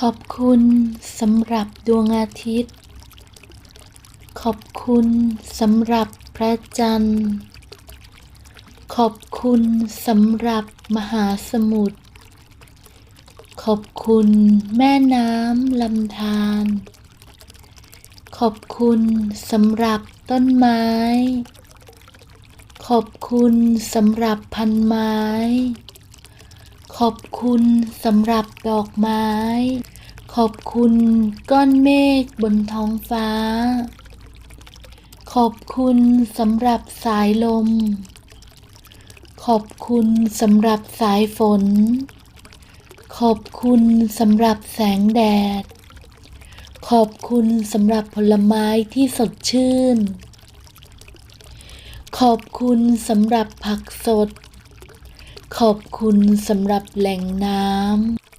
ขอบคุณสำหรับดวงอาทิตย์ ขอบคุณสำหรับพระจันทร์ ขอบคุณสำหรับมหาสมุทร ขอบคุณแม่น้ำลำธารขอบคุณสำหรับต้นไม้ ขอบคุณสำหรับพันไม้ ขอบคุณสำหรับดอกไม้ ขอบคุณก้อนเมฆบนท้องฟ้า ขอบคุณสำหรับสายลม ขอบคุณสำหรับสายฝน ขอบคุณสำหรับแสงแดด ขอบคุณสำหรับผลไม้ที่สดชื่น ขอบคุณสำหรับผักสด ขอบคุณสำหรับแหล่งน้ำ